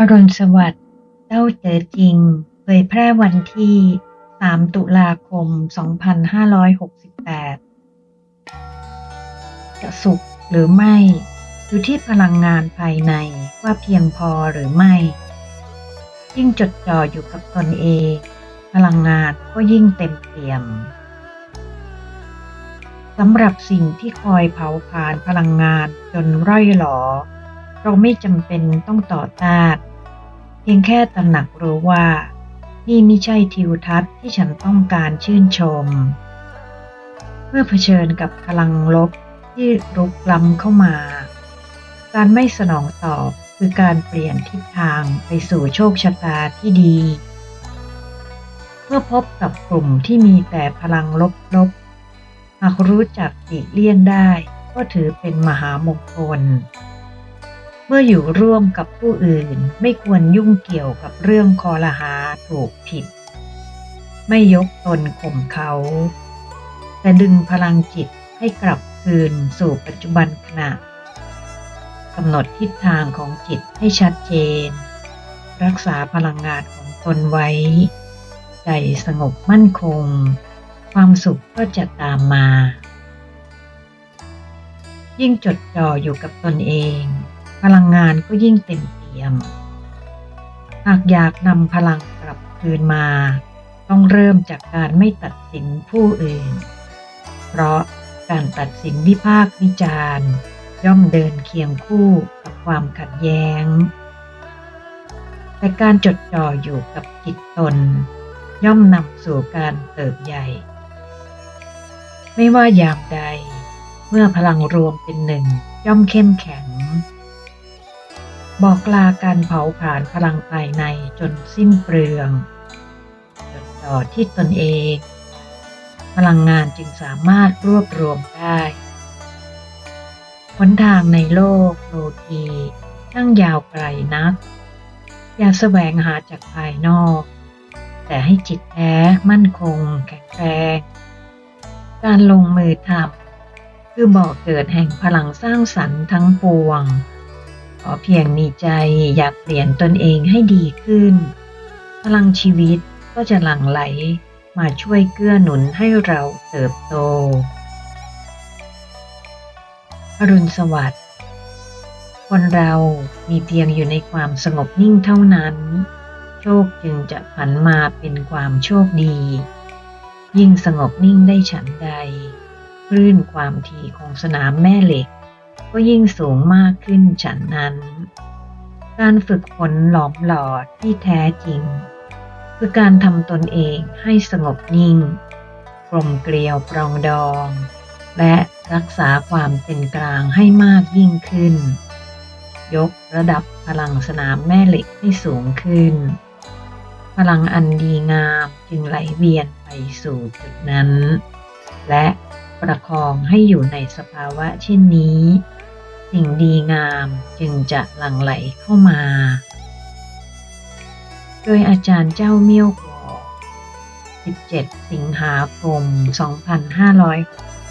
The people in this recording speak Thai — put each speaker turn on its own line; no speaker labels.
อรุณสวัสดิ์เต้าเจอจริง เผยแพร่วันที่ 3 ตุลาคม 2568 จะสุขหรือไม่ อยู่ที่พลังงานภายในว่าเพียงพอหรือไม่ ยิ่งจดจ่ออยู่กับตนเอง พลังงานก็ยิ่งเต็มเปี่ยมสำหรับสิ่งที่คอยเผาผลาญพลังงานจนร่อยหลอเราไม่จำเป็นต้องต่อต้าน พียงแค่ตระหนักรู้ว่า นี่ไม่ใช่ทิวทัศน์ที่ฉันต้องการชื่นชม เมื่อเผชิญกับพลังลบที่รุกล้ำเข้ามา การไม่สนองตอบคือการเปลี่ยนทิศทางไปสู่โชคชะตาที่ดี เมื่อพบกับกลุ่มที่มีแต่พลังลบๆหากรู้จักหลีกเลี่ยงได้ ก็ถือเป็นมหามงคล เมื่ออยู่ร่วมกับผู้อื่นไม่ควรยุ่งเกี่ยวกับเรื่องคอลหาถูกผิด ไม่ยกตนข่มเขา แต่ดึงพลังจิตให้กลับคืนสู่ปัจจุบันขณะกำหนดทิศทางของจิตให้ชัดเจน รักษาพลังงานของตนไว้ ใจสงบมั่นคง ความสุขก็จะตามมา ยิ่งจดจ่ออยู่กับตนเอง พลังงานก็ยิ่งเต็มเปี่ยม หากอยากนำพลังกลับคืนมา ต้องเริ่มจากการไม่ตัดสินผู้อื่น เพราะการตัดสินวิพากษ์วิจารณ์ย่อมเดินเคียงคู่กับความขัดแย้ง แต่การจดจ่ออยู่กับจิตตน ย่อมนำสู่การเติบใหญ่ ไม่ว่ายามใด เมื่อพลังรวมเป็นหนึ่งย่อมเข้มแข็ง บอกลาการเผาผลาญพลังภายในจนสิ้นเปลือง จดจ่อที่ตนเอง พลังงานจึงสามารถรวบรวมได้หนทางในโลกโลกีช่างยาวไกลนัก อย่าแสวงหาจากภายนอก แต่ให้จิตแท้มั่นคงแข็งแรงการลงมือทำคือบ่อกเกิดแห่งพลังสร้างสรรค์ทั้งปวง อเพียงมีใจอยากเปลี่ยนตนเองให้ดีขึ้น พลังชีวิตก็จะหลั่งไหลมาช่วยเกื้อหนุนให้เราเติบโต อรุณสวัสดิ์ คนเรามีเพียงอยู่ในความสงบนิ่งเท่านั้น โชคจึงจะผันมาเป็นความโชคดี ยิ่งสงบนิ่งได้ฉันใดคลื่นความถี่ของสนามแม่เหล็ก ก็ยิ่งสูงมากขึ้นฉันนั้น การฝึกฝนหลอมหลอดที่แท้จริง คือการทำตนเองให้สงบนิ่ง กลมเกลียวปรองดอง และรักษาความเป็นกลางให้มากยิ่งขึ้น ยกระดับพลังสนามแม่เหล็กให้สูงขึ้น พลังอันดีงามจึงไหลเวียนไปสู่จุดนั้น และประคองให้อยู่ในสภาวะเช่นนี้ สิ่งดีงามจึงจะหลั่งไหลเข้ามา โดยอาจารย์เจ้าเมี่ยวกอ17 สิงหาคม 2560